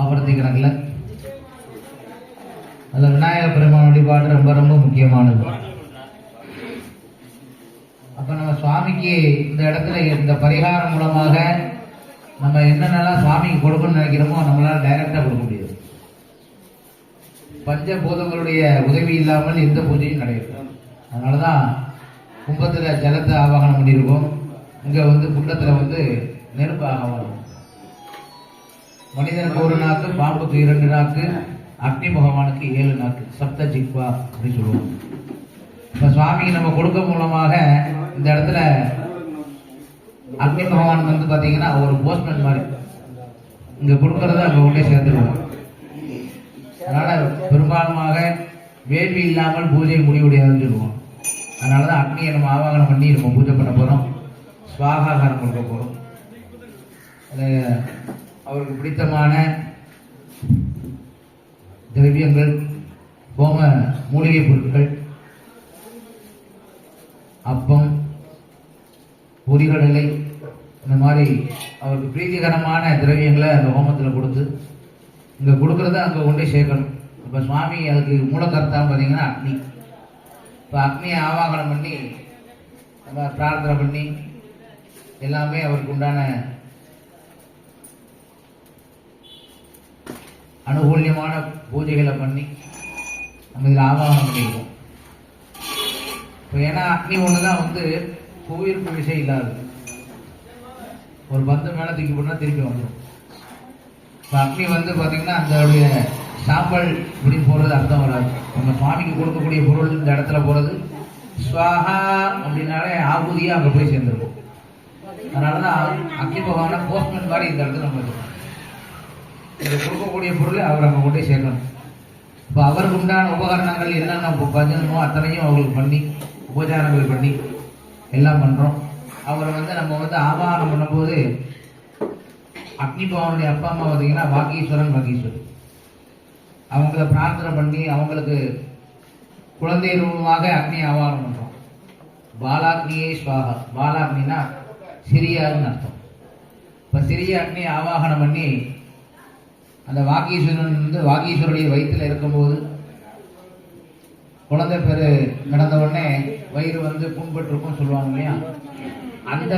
ஆவர்த்திக்கிறாங்கல்ல அதில் விநாயகர் பெருமான் வழிபாடு ரொம்ப ரொம்ப முக்கியமானது. அப்போ நம்ம சுவாமிக்கு இந்த இடத்துல இந்த பரிகாரம் மூலமாக நம்ம என்னென்னலாம் சுவாமிக்கு கொடுக்கணும்னு நினைக்கிறோமோ நம்மளால டைரக்டாக கொடுக்க முடியாது. பஞ்சபூதங்களுடைய உதவி இல்லாமல் எந்த பூஜையும் நடைபெறும் அதனால தான் கும்பத்தில் ஜலத்தை ஆவாகனம் பண்ணியிருக்கோம். இங்கே வந்து குண்டத்தில் வந்து நெருப்பு ஆவாகனம். மனிதனுக்கு ஒரு நாக்கு பாம்புக்கு இரண்டு நாக்கு அக்னி பகவானுக்கு ஏழு நாக்கு. சப்த ஜிக்வா அப்படின்னு சொல்லுவோம். இப்போ சுவாமிக்கு நம்ம கொடுக்க மூலமாக இந்த இடத்துல அக்னி பகவான் வந்து பார்த்தீங்கன்னா ஒரு போஸ்ட்மேன் மாதிரி. இங்கே கொடுக்கறத அங்கே கொண்டே சேர்த்துருவோம் அதனால் பெரும்பாலுமாக வேள்வி இல்லாமல் பூஜை முடிவுடையாதுன்னு சொல்லுவோம். அதனால தான் அக்னியை நம்ம ஆவாகனம் பண்ணி நம்ம பூஜை பண்ண போகிறோம் சுவாகாகாரம் கொடுக்க போகிறோம் அவருக்கு பிடித்தமான திரவியங்கள் ஹோம மூலிகை பொருட்கள் அப்பம் பொரிகடலை இந்த மாதிரி அவருக்கு பிரீத்திகரமான திரவியங்களை அந்த ஹோமத்தில் கொடுத்து இங்கே கொடுக்குறத அங்கே கொண்டே சேர்க்கணும். இப்போ சுவாமி அதுக்கு மூலக்கர்த்தான்னு பார்த்தீங்கன்னா அக்னி. இப்போ அக்னியை ஆவாகனம் பண்ணி நம்ம பிரார்த்தனை பண்ணி எல்லாமே அவருக்கு உண்டான அனுகூல்யமான பூஜைகளை பண்ணி நம்ம இதில் ஆவாகனம் பண்ணிடுவோம் இப்போ ஏன்னா அக்னி ஒன்று தான் வந்து புவியீர்ப்பு விசை இல்லாதது ஒரு பந்து மேலே தூக்கி போட்டால் திருப்பி வந்துடும் இப்போ அக்னி வந்து பார்த்திங்கன்னா அதோடைய சாம்பல் இப்படின்னு போகிறது அர்த்தம் வராது. நம்ம சுவாமிக்கு கொடுக்கக்கூடிய பொருள் இந்த இடத்துல போகிறது ஸ்வாஹா அப்படின்னாலே ஆகுதியாக அங்கே போய் சேர்ந்துருக்கும். அதனால தான் அக்னி பகவான போஸ்ட்மேன் மாதிரி இந்த இடத்துல நம்ம இருக்கோம் இது கொடுக்கக்கூடிய பொருளை அவர் அவங்க கொண்டே சேர்க்கணும். இப்போ அவருக்கு உண்டான உபகரணங்கள் என்னென்ன இப்போ பஜனமோ அத்தனையும் அவங்களுக்கு பண்ணி உபச்சாரங்கள் பண்ணி எல்லாம் பண்ணுறோம் அவரை வந்து நம்ம வந்து ஆவாகனம் பண்ணும்போது அக்னி பவனுடைய அப்பா அம்மா பார்த்தீங்கன்னா வாகீஸ்வரன் வாகீஸ்வரன் அவங்கள பிரார்த்தனை பண்ணி அவங்களுக்கு குழந்தை ரூபமாக அக்னி ஆவாகனம் பண்ணுறோம் பாலாக்னியே ஸ்வாகா பாலாக்னா சிறியாருன்னு அர்த்தம். இப்போ சிறிய அக்னி ஆவாகனம் பண்ணி அந்த வாகீஸ்வரன் வந்து வாகீஸ்வருடைய வயிற்றில் இருக்கும்போது குழந்தை பேர் நடந்த உடனே வயிறு வந்து புண்பட்டிருக்கும் சொல்லுவாங்க இல்லையா? அந்த